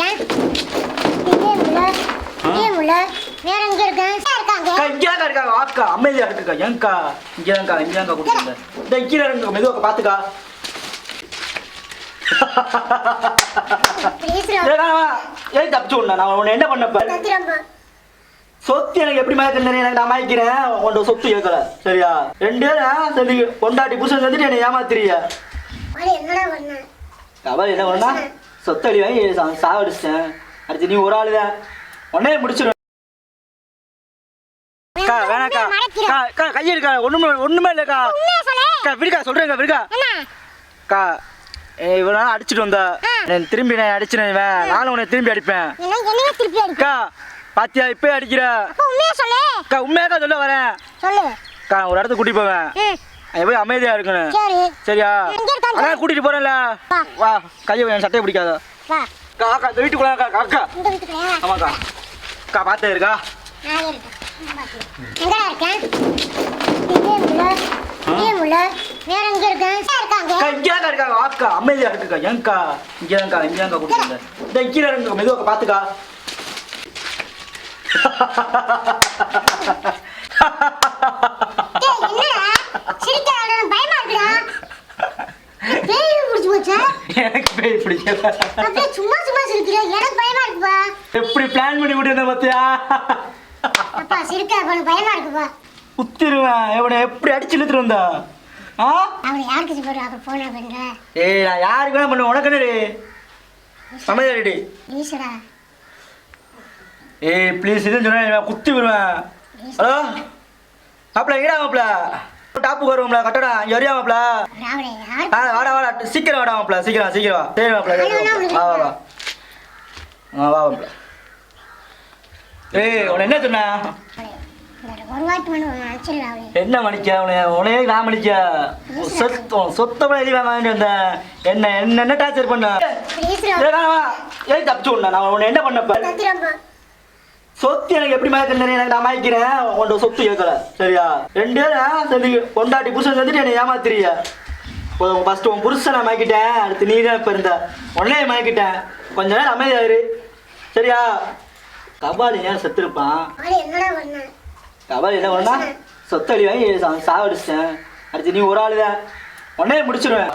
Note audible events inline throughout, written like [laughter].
இருக்கேன். வேற எங்க இருக்கேன் இருக்காங்க. ஆக்கா அமைதியா இருக்குக்கா ஏங்கா இங்கே தான்க்கா இங்கே தான்க்கா கொடுத்துருங்க இந்த கீழே இருங்க மெதுவாக பார்த்துக்கா பேசுறோம் ஏன் தப்பிச்சு விடணும் நான் உன்னை என்ன பண்ணப்ப சொத்து எனக்கு எப்படி மயக்கிறேன் எனக்கு நான் மயக்கிறேன் உன்ட சொத்து கேட்கல. சரியா? ரெண்டு பேரும் சரி கொண்டாட்டி புருஷன் செஞ்சுட்டு என்னை ஏமாத்துறிய அவளை என்ன பண்ணா? சொத்து அடி வாங்கி சாவடிச்சிட்டேன். அடுத்து நீ ஒரு ஆளு தான் உடனே முடிச்சிடும் அக்கா. வேணாக்கா அக்கா அக்கா கையெடுக்கா. ஒண்ணுமே ஒண்ணுமே இல்லைக்கா. அக்கா விடுக்கா சொல்றேங்க விடுக்கா. அக்கா இவ்வளோ நாள் அடிச்சிட்டு வந்தா. திரும்பி நான் அடிச்சினேன் இவன். நானும் உன்னை திரும்பி அடிப்பேன். அக்கா பாத்தியா இப்பயே அடிக்கிற. அக்கா உண்மையாக்கா சொல்ல வரேன். அக்கா ஒரு இடத்துக்கு கூட்டிட்டு போவேன். போய் அமைதியா இருக்கணும். சரி. சரியா? அதான் கூட்டிட்டு போறேன்ல. வா. கையை என் சட்டையை பிடிக்காத. அக்கா இந்த வீட்டுக்குள்ள அக்கா ஆமாக்கா. அக்கா பார்த்தே இருக்கா? அமைதியா இருக்குக்கா. ஏங்கா? இங்கே தான்க்கா இங்கே தான்க்கா கொடுத்துருந்தேன் இந்த கீழே இருங்க மெதுவாக பார்த்துக்கா. [laughs] எனக்கு பேய் பிடிக்கல. அப்படியே சும்மா சும்மா சிரிக்கிற எனக்கு பயமா இருக்குப்பா. எப்படி பிளான் பண்ணி விட்டுருந்தேன் பார்த்தியா அப்பா சிரிக்க அவனுக்கு பயமா இருக்குப்பா. குத்திருவேன். இவனை எப்படி அடிச்சு இழுத்துட்டு வந்தா? ஆ? அவனை யாருக்கு போட்டு அப்புறம் போன பண்ற ஏய் நான் யாருக்கு வேணா பண்ணுவேன்? உனக்கு என்னடி? அமைதியாடி ஈஸ்வரா. ஏய் ப்ளீஸ் இதுன்னு சொன்னா குத்தி விடுவேன். ஹலோ? மாப்பிள ஈடா மாப்பிள டாப்புக்கு வருவோம்ல கட்டடா இங்கே வரியா ஆ வாடா வாடா சீக்கிரம் வாடா மாப்பிள சீக்கிரம் சீக்கிரம் வா. சரி மாப்பிள வா வா வா. ஆ வா மாப்பிள. ஏய் உன்னை என்ன சொன்ன? என்ன மணிக்க உனையே நான் மணிக்க சொத்து சொத்த கூட எழுதி வாங்க வந்தேன். என்ன என்ன என்ன டார்ச்சர் பண்ண? ஏய், தப்பிச்சு நான் உன்னை என்ன பண்ணப்ப சொத்து எனக்கு எப்படி மயக்கிறேன் எனக்கு நான் மயக்கிறேன் உன்ட சொத்து கேட்கல. சரியா? ரெண்டு பேரும் சரி கொண்டாட்டி புருஷன் செஞ்சுட்டு என்னை ஏமாத்துறிய ஃபர்ஸ்ட் உன் புருஷன் நான் மயக்கிட்டேன் அடுத்து நீ தான் இப்போ இருந்த. உடனே மயக்கிட்டேன் கொஞ்ச நேரம் அமைதியாரு சரியா? கபாலி ஏன் செத்துருப்பான்? கபாலி என்ன பண்ணா? சொத்து அடி வாங்கி சாவடிச்சிட்டேன் அடுத்து நீ ஒரு ஆளு தான் உடனே முடிச்சிடுவேன்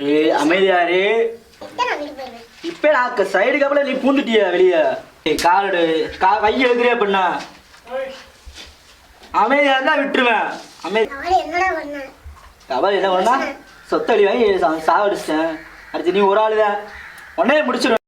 ஏய் அமைதியாரு நான் சைடு கப்பல நீ பூந்துட்டிய வெளிய. காலடு கா கையை எழுதுறியா பண்ண? அமைதியா இருந்தா விட்டுருவேன். அமைதி கபாலி என்ன பண்ணா? சொத்தடி வாங்கி சாவடிச்சிட்டேன் அடுத்து நீ ஒரு ஆளு தான் உடனே முடிச்சிடுவேன்